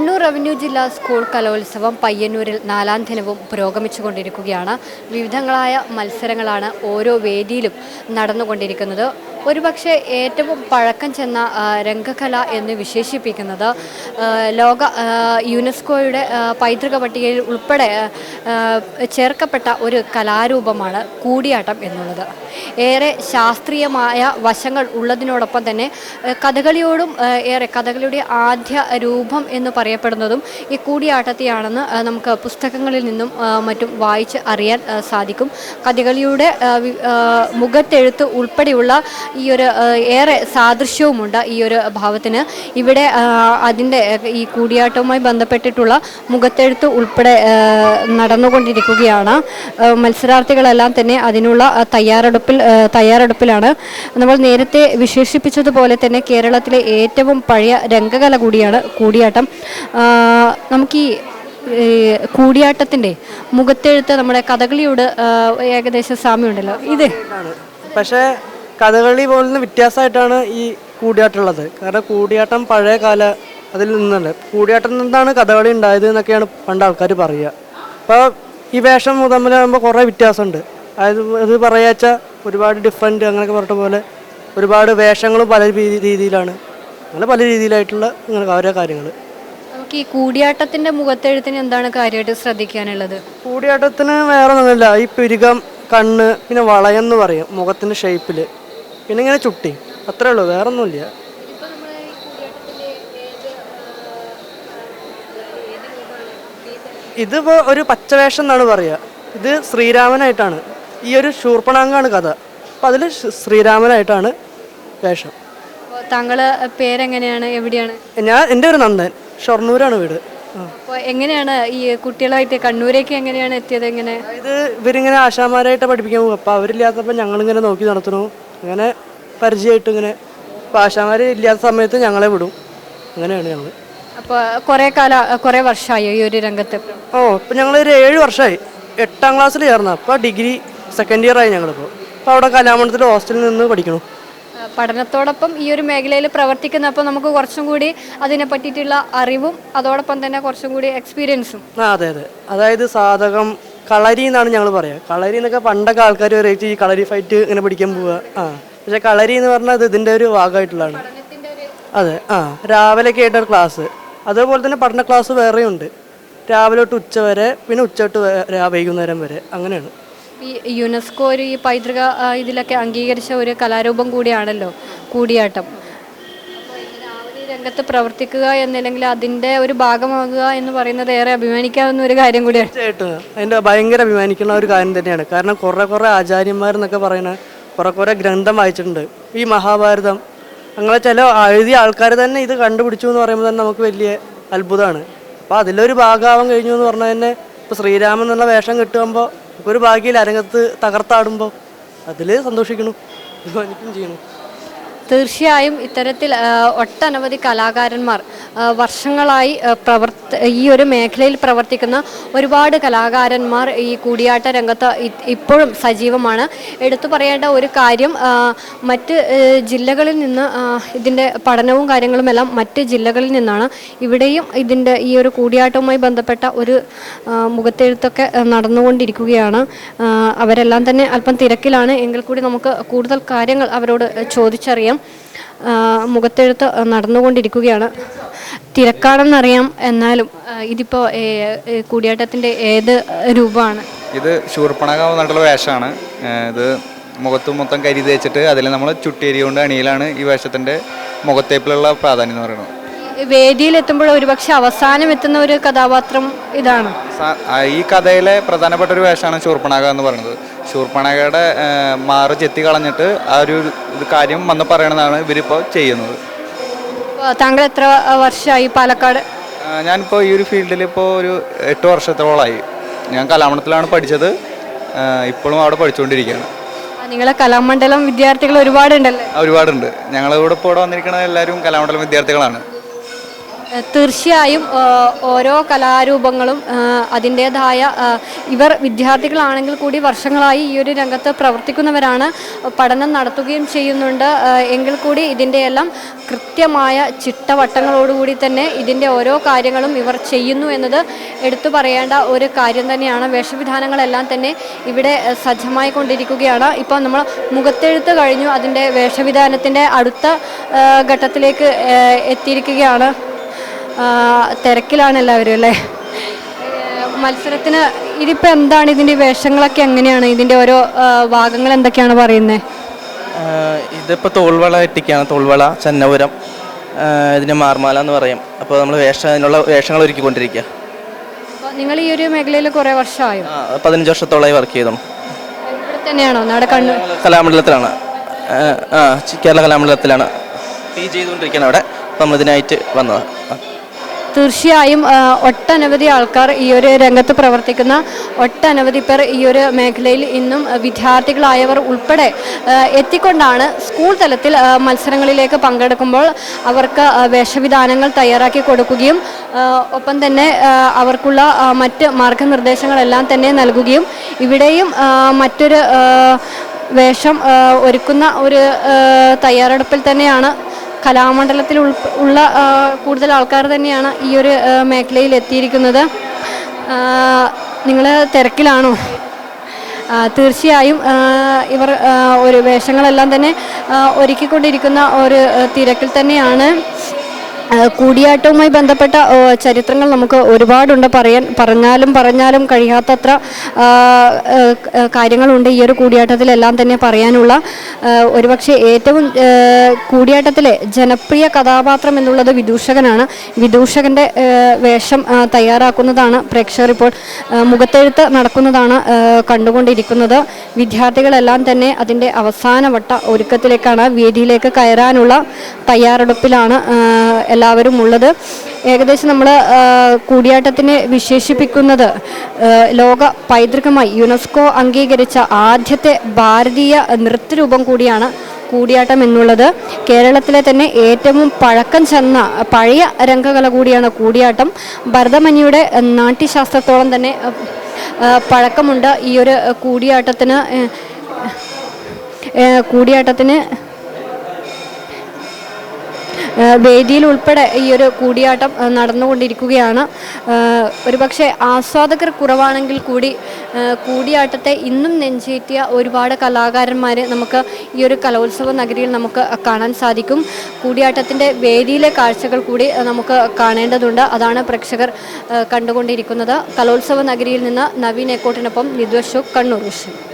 Kannur revenue ജില്ലാ school കലോത്സവം പയ്യന്നൂരിൽ നാലാം ദിനവും പുരോഗമിച്ചുകൊണ്ടിരിക്കുകയാണ്. വിവിധങ്ങളായ മത്സരങ്ങളാണ് ഓരോ വേദിയിലും നടന്നുകൊണ്ടിരിക്കുന്നത്. ഒരുപക്ഷെ ഏറ്റവും പഴക്കം ചെന്ന രംഗകല എന്ന് വിശേഷിപ്പിക്കുന്നത് ലോക യുനെസ്കോയുടെ പൈതൃക പട്ടികയിൽ ഉൾപ്പെടെ ചേർക്കപ്പെട്ട ഒരു കലാരൂപമാണ് കൂടിയാട്ടം എന്നുള്ളത്. ഏറെ ശാസ്ത്രീയമായ വശങ്ങൾ ഉള്ളതിനോടൊപ്പം തന്നെ കഥകളിയോടും ഏറെ കഥകളിയുടെ ആദ്യ രൂപം എന്ന് പറയപ്പെടുന്നതും ഈ കൂടിയാട്ടത്തെയാണെന്ന് നമുക്ക് പുസ്തകങ്ങളിൽ നിന്നും മറ്റും വായിച്ച് അറിയാൻ സാധിക്കും. കഥകളിയുടെ മുഖത്തെഴുത്ത് ഉൾപ്പെടെയുള്ള ഈ ഒരു ഏറെ സാദൃശ്യവുമുണ്ട് ഈ ഒരു ഭാവത്തിന്. ഇവിടെ അതിന്റെ ഈ കൂടിയാട്ടവുമായി ബന്ധപ്പെട്ടിട്ടുള്ള മുഖത്തെഴുത്ത് ഉൾപ്പെടെ നടന്നുകൊണ്ടിരിക്കുകയാണ്. മത്സരാർത്ഥികളെല്ലാം തന്നെ അതിനുള്ള തയ്യാറെടുപ്പിൽ തയ്യാറെടുപ്പിലാണ്. നമ്മൾ നേരത്തെ വിശേഷിപ്പിച്ചതുപോലെ തന്നെ കേരളത്തിലെ ഏറ്റവും പഴയ രംഗകല കൂടിയാണ് കൂടിയാട്ടം. നമുക്ക് ഈ കൂടിയാട്ടത്തിന്റെ മുഖത്തെഴുത്ത് നമ്മുടെ കഥകളിയോട് ഏകദേശം സാമ്യമുണ്ടല്ലോ. ഇത് പക്ഷേ കഥകളി പോലുള്ള വ്യത്യാസമായിട്ടാണ് ഈ കൂടിയാട്ടമുള്ളത് കാരണം കൂടിയാട്ടം പഴയ കാല അതിൽ നിന്നല്ലേ. കൂടിയാട്ടം നിന്നാണ് കഥകളി ഉണ്ടായത് എന്നൊക്കെയാണ് പണ്ട് ആൾക്കാർ പറയുക. അപ്പോൾ ഈ വേഷം തമ്മിലാകുമ്പോൾ കുറേ വ്യത്യാസമുണ്ട്. അതായത് ഇത് പറയാച്ച ഒരുപാട് ഡിഫറെന്റ് അങ്ങനെയൊക്കെ പറഞ്ഞ പോലെ ഒരുപാട് വേഷങ്ങളും പല രീതിയിലാണ്. അങ്ങനെ പല രീതിയിലായിട്ടുള്ള അങ്ങനെ ഓരോ കാര്യങ്ങൾ നമുക്ക് ഈ കൂടിയാട്ടത്തിന്റെ മുഖത്തെഴുത്തിന് എന്താണ് കാര്യമായിട്ട് ശ്രദ്ധിക്കാനുള്ളത്? കൂടിയാട്ടത്തിന് വേറെ ഒന്നുമില്ല ഈ പുരുകം കണ്ണ് പിന്നെ വളയം എന്ന് പറയും മുഖത്തിന്റെ ഷേപ്പിൽ പിന്നെ ഇങ്ങനെ ചുട്ടി. അത്രേ ഉള്ളൂ വേറെ ഒന്നുമില്ല ഇതിപ്പോ ഒരു പച്ചവേഷം എന്നാണ് പറയുക ഇത് ശ്രീരാമനായിട്ടാണ്. ഈ ഒരു ശൂർപ്പണാങ്കാണ് കഥ. അപ്പം അതിൽ ശ്രീരാമനായിട്ടാണ് വേഷം. താങ്കൾ പേരെങ്ങനെയാണ്? എവിടെയാണ്? ഞാൻ എന്റെ ഒരു നന്ദൻ. ഷൊർണൂരാണ് വീട്. അപ്പോൾ എങ്ങനെയാണ് ഈ കുട്ടികളായിട്ട് കണ്ണൂരേക്ക് എങ്ങനെയാണ് എത്തിയത്? എങ്ങനെ? ഇത് ഇവരിങ്ങനെ ആശാമാരായിട്ട് പഠിപ്പിക്കാൻ പോകും അപ്പോൾ അവരില്ലാത്തപ്പോൾ ഞങ്ങളിങ്ങനെ നോക്കി നടത്തണു അങ്ങനെ പരിചയമായിട്ട് ഇങ്ങനെ ആശാമാർ ഇല്ലാത്ത സമയത്ത് ഞങ്ങളെ വിടും. അങ്ങനെയാണ് ഞങ്ങൾ അപ്പോൾ കുറേ കാല കുറേ വർഷമായി ഈ ഒരു രംഗത്ത്? ഓ ഇപ്പം ഞങ്ങളൊരു ഏഴ് വർഷമായി എട്ടാം ക്ലാസ്സിൽ ചേർന്ന. അപ്പോൾ ഡിഗ്രി സെക്കൻഡ് ഇയർ ആയി ഞങ്ങളിപ്പോൾ അപ്പോൾ അവിടെ കലാമണ്ഡലത്തിൽ ഹോസ്റ്റലിൽ നിന്ന് പഠിക്കണം. പഠനത്തോടൊപ്പം ഈ ഒരു മേഖലയിൽ പ്രവർത്തിക്കുന്ന അപ്പോൾ നമുക്ക് കുറച്ചും കൂടി അതിനെ പറ്റിയിട്ടുള്ള അറിവും അതോടൊപ്പം തന്നെ കുറച്ചും കൂടി എക്സ്പീരിയൻസും ആ അതെ അതെ. അതായത് സാധകം കളരി എന്നാണ് ഞങ്ങൾ പറയുക കളരി എന്നൊക്കെ പണ്ടൊക്കെ ആൾക്കാർ പറയും ഈ കളരി ഫൈറ്റ് ഇങ്ങനെ പിടിക്കാൻ പോവുക ആ. പക്ഷെ കളരി എന്ന് പറഞ്ഞാൽ അത് ഇതിന്റെ ഒരു ഭാഗമായിട്ടുള്ളതാണ്. അതെ ആ. രാവിലെയൊക്കെ ആയിട്ടൊരു ക്ലാസ് അതേപോലെ തന്നെ പഠന ക്ലാസ് വേറെയുണ്ട് രാവിലെ തൊട്ട് ഉച്ച വരെ പിന്നെ ഉച്ച തൊട്ട് വൈകുന്നേരം വരെ അങ്ങനെയാണ്. ഈ യുനെസ്കോ ഒരു ഈ പൈതൃക ഇതിലൊക്കെ അംഗീകരിച്ച ഒരു കലാരൂപം കൂടിയാണല്ലോ കൂടിയാട്ടം. രംഗത്ത് പ്രവർത്തിക്കുക എന്നില്ലെങ്കിൽ അതിന്റെ ഒരു ഭാഗമാകുക എന്ന് പറയുന്നത് ഏറെ അഭിമാനിക്കാവുന്ന ഒരു കാര്യം കൂടിയാണ്. അതിന്റെ ഭയങ്കര അഭിമാനിക്കുന്ന ഒരു കാര്യം തന്നെയാണ്. കാരണം കുറേ കുറേ ആചാര്യന്മാരെന്നൊക്കെ പറയുന്ന കുറേ കുറേ ഗ്രന്ഥം വായിച്ചിട്ടുണ്ട്. ഈ മഹാഭാരതം അങ്ങനെ ചില എഴുതിയ ആൾക്കാർ തന്നെ ഇത് കണ്ടുപിടിച്ചു എന്ന് പറയുമ്പോൾ തന്നെ നമുക്ക് വലിയ അത്ഭുതമാണ്. അപ്പോൾ അതിലൊരു ഭാഗമാവാൻ കഴിഞ്ഞു എന്ന് പറഞ്ഞാൽ തന്നെ ഇപ്പോൾ ശ്രീരാമൻ എന്നുള്ള വേഷം കിട്ടുമ്പോൾ ഒരു ഭാഗ്യയിൽ അരങ്ങത്ത് തകർത്താടുമ്പോൾ അതിൽ സന്തോഷിക്കണം അഭിമാനിക്കും ചെയ്യണം. തീർച്ചയായും ഇത്തരത്തിൽ ഒട്ടനവധി കലാകാരന്മാർ വർഷങ്ങളായി പ്രവർത്തി ഈ ഒരു മേഖലയിൽ പ്രവർത്തിക്കുന്ന ഒരുപാട് കലാകാരന്മാർ ഈ കൂടിയാട്ട രംഗത്ത് ഇപ്പോഴും സജീവമാണ്. എടുത്തു പറയേണ്ട ഒരു കാര്യം മറ്റ് ജില്ലകളിൽ നിന്ന് ഇതിന്റെ പഠനവും കാര്യങ്ങളുമെല്ലാം മറ്റ് ജില്ലകളിൽ നിന്നാണ്. ഇവിടെയും ഇതിന്റെ ഈ ഒരു കൂടിയാട്ടവുമായി ബന്ധപ്പെട്ട ഒരു മുഖത്തെഴുത്തൊക്കെ നടന്നുകൊണ്ടിരിക്കുകയാണ്. അവരെല്ലാം തന്നെ അല്പം തിരക്കിലാണ്. എങ്കിൽ കൂടി നമുക്ക് കൂടുതൽ കാര്യങ്ങൾ അവരോട് ചോദിച്ചറിയാം. മുഖത്തെഴുത്ത് നടന്നുകൊണ്ടിരിക്കുകയാണ്. തിരക്കാണെന്നറിയാം എന്നാലും ഇതിപ്പോൾ കൂടിയാട്ടത്തിന്റെ ഏത് രൂപമാണ്? ഇത് ശൂർപ്പണകാവ് എന്നുള്ള വേഷമാണ്. ഇത് മുഖത്ത് മൊത്തം കരി തേച്ചിട്ട് അതിൽ നമ്മൾ ചുട്ടേരി കൊണ്ട് അണിയിലാണ് ഈ വേഷത്തിന്റെ മുഖത്തേപ്പിലുള്ള പ്രാധാന്യം എന്ന് പറയുന്നത്. വേദിയിൽ എത്തുമ്പോൾ ഒരുപക്ഷെ അവസാനം എത്തുന്ന ഒരു കഥാപാത്രം ഇതാണ്. ഈ കഥയിലെ പ്രധാനപ്പെട്ട ഒരു വേഷമാണ് ശൂർപ്പണക എന്ന് പറയുന്നത്. ശൂർപ്പണകയുടെ മാറി ചെത്തി കളഞ്ഞിട്ട് ആ ഒരു കാര്യം വന്ന് പറയണതാണ് ഇവരിപ്പോൾ ചെയ്യുന്നത്. താങ്കൾ എത്ര വർഷമായി പാലക്കാട്? ഞാനിപ്പോൾ ഈ ഒരു ഫീൽഡിൽ ഇപ്പോൾ ഒരു എട്ട് വർഷത്തോളമായി ഞാൻ കലാമണ്ഡലത്തിലാണ് പഠിച്ചത്. ഇപ്പോഴും അവിടെ പഠിച്ചുകൊണ്ടിരിക്കുകയാണ് നിങ്ങളെ കലാമണ്ഡലം വിദ്യാർത്ഥികൾ ഒരുപാടുണ്ടല്ലേ? ഒരുപാടുണ്ട്. ഞങ്ങളിവിടെ ഇപ്പോൾ ഇവിടെ വന്നിരിക്കുന്ന എല്ലാവരും കലാമണ്ഡലം വിദ്യാർത്ഥികളാണ്. തീർച്ചയായും ഓരോ കലാരൂപങ്ങളും അതിന്റേതായ ഇവർ വിദ്യാർത്ഥികളാണെങ്കിൽ കൂടി വർഷങ്ങളായി ഈ ഒരു രംഗത്ത് പ്രവർത്തിക്കുന്നവരാണ്. പഠനം നടത്തുകയും ചെയ്യുന്നുണ്ട്. എങ്കിൽ കൂടി ഇതിന്റെ എല്ലാം കൃത്യമായ ചിട്ടവട്ടങ്ങളോടുകൂടി തന്നെ ഇതിന്റെ ഓരോ കാര്യങ്ങളും ഇവർ ചെയ്യുന്നു എന്നത് എടുത്തു പറയേണ്ട ഒരു കാര്യം തന്നെയാണ്. വേഷവിധാനങ്ങളെല്ലാം തന്നെ ഇവിടെ സജ്ജമായി കൊണ്ടിരിക്കുകയാണ്. ഇപ്പോൾ നമ്മൾ മുഖത്തെഴുത്ത് കഴിഞ്ഞു അതിന്റെ വേഷവിധാനത്തിന്റെ അടുത്ത ഘട്ടത്തിലേക്ക് എത്തിയിരിക്കുകയാണ്. തിരക്കിലാണ് എല്ലാവരും അല്ലേ? മത്സരത്തിന് ഇതിപ്പോൾ എന്താണ് ഇതിന്റെ വേഷങ്ങളൊക്കെ എങ്ങനെയാണ്? ഇതിന്റെ ഓരോ ഭാഗങ്ങൾ എന്തൊക്കെയാണ് പറയുന്നത് ഇതിപ്പോൾ തോൾവള ഇട്ടിക്കാണ് തോൾവള ചന്നപുരം ഇതിന് മാർമാല എന്ന് പറയും. അപ്പോൾ നമ്മൾ വേഷം അതിനുള്ള വേഷങ്ങൾ ഒരുക്കിക്കൊണ്ടിരിക്കുക. അപ്പോൾ നിങ്ങൾ ഈ ഒരു മേഖലയിൽ കുറേ വർഷമായോ? പതിനഞ്ച് വർഷത്തോളമായി വർക്ക് ചെയ്തു. ഇവിടെ തന്നെയാണോ? നാടെ കണ്ണൂർ കലാമണ്ഡലത്തിലാണ്. ആ കേരള കലാമണ്ഡലത്തിലാണ്. പി ചെയ്തുകൊണ്ടിരിക്കുകയാണ് അവിടെ. വന്നതാണ് ആ. തീർച്ചയായും ഒട്ടനവധി ആൾക്കാർ ഈ ഒരു രംഗത്ത് പ്രവർത്തിക്കുന്ന ഒട്ടനവധി പേർ ഈ ഒരു മേഖലയിൽ ഇന്നും വിദ്യാർത്ഥികളായവർ ഉൾപ്പെടെ എത്തിക്കൊണ്ടാണ് സ്കൂൾ തലത്തിൽ മത്സരങ്ങളിലേക്ക് പങ്കെടുക്കുമ്പോൾ അവർക്ക് വേഷവിധാനങ്ങൾ തയ്യാറാക്കി കൊടുക്കുകയും ഒപ്പം തന്നെ അവർക്കുള്ള മറ്റ് മാർഗനിർദ്ദേശങ്ങളെല്ലാം തന്നെ നൽകുകയും ഇവിടെയും മറ്റൊരു വേഷം ഒരുക്കുന്ന ഒരു തയ്യാറെടുപ്പിൽ തന്നെയാണ് കലാമണ്ഡലത്തിൽ ഉള്ള കൂടുതൽ ആൾക്കാർ തന്നെയാണ് ഈ ഒരു മേഖലയിൽ എത്തിയിരിക്കുന്നത്. നിങ്ങൾ തിരക്കിലാണോ? തീർച്ചയായും ഇവർ ഒരു വേഷങ്ങളെല്ലാം തന്നെ ഒരുക്കിക്കൊണ്ടിരിക്കുന്ന ഒരു തിരക്കിൽ തന്നെയാണ്. കൂടിയാട്ടവുമായി ബന്ധപ്പെട്ട ചരിത്രങ്ങൾ നമുക്ക് ഒരുപാടുണ്ട്. പറയാൻ പറഞ്ഞാലും പറഞ്ഞാലും കഴിയാത്തത്ര കാര്യങ്ങളുണ്ട് ഈ ഒരു കൂടിയാട്ടത്തിലെല്ലാം തന്നെ പറയാനുള്ള. ഒരുപക്ഷെ ഏറ്റവും കൂടിയാട്ടത്തിലെ ജനപ്രിയ കഥാപാത്രം എന്നുള്ളത് വിദൂഷകനാണ്. വിദൂഷകന്റെ വേഷം തയ്യാറാക്കുന്നതാണ് പ്രേക്ഷകർ ഇപ്പോൾ മുഖത്തെഴുത്ത് നടക്കുന്നതാണ് കണ്ടുകൊണ്ടിരിക്കുന്നത്. വിദ്യാർത്ഥികളെല്ലാം തന്നെ അതിന്റെ അവസാനവട്ട ഒരുക്കത്തിലേക്കാണ് വേദിയിലേക്ക് കയറാനുള്ള തയ്യാറെടുപ്പിലാണ് എല്ലാവരും ഉള്ളത്. ഏകദേശം നമ്മൾ കൂടിയാട്ടത്തിനെ വിശേഷിപ്പിക്കുന്നത് ലോക പൈതൃകമായി യുനെസ്കോ അംഗീകരിച്ച ആദ്യത്തെ ഭാരതീയ നൃത്തരൂപം കൂടിയാണ് കൂടിയാട്ടം എന്നുള്ളത്. കേരളത്തിലെ തന്നെ ഏറ്റവും പഴക്കം ചെന്ന പഴയ രംഗകല കൂടിയാണ് കൂടിയാട്ടം. ഭരതമനിയുടെ നാട്യശാസ്ത്രത്തോളം തന്നെ പഴക്കമുണ്ട് ഈ ഒരു കൂടിയാട്ടത്തിന് കൂടിയാട്ടത്തിന് വേദിയിൽ ഉൾപ്പെടെ ഈ ഒരു കൂടിയാട്ടം നടന്നുകൊണ്ടിരിക്കുകയാണ്. ഒരുപക്ഷെ ആസ്വാദകർ കുറവാണെങ്കിൽ കൂടി കൂടിയാട്ടത്തെ ഇന്നും നെഞ്ചേറ്റിയ ഒരുപാട് കലാകാരന്മാരെ നമുക്ക് ഈ ഒരു കലോത്സവ നഗരിയിൽ നമുക്ക് കാണാൻ സാധിക്കും. കൂടിയാട്ടത്തിന്റെ വേദിയിലെ കാഴ്ചകൾ കൂടി നമുക്ക് കാണേണ്ടതുണ്ട്. അതാണ് പ്രേക്ഷകർ കണ്ടുകൊണ്ടിരിക്കുന്നത്. കലോത്സവ നഗരിയിൽ നിന്ന് നവീൻ എക്കോട്ടിനൊപ്പം നിദ്വശോക് കണ്ണൂർ വിഷയം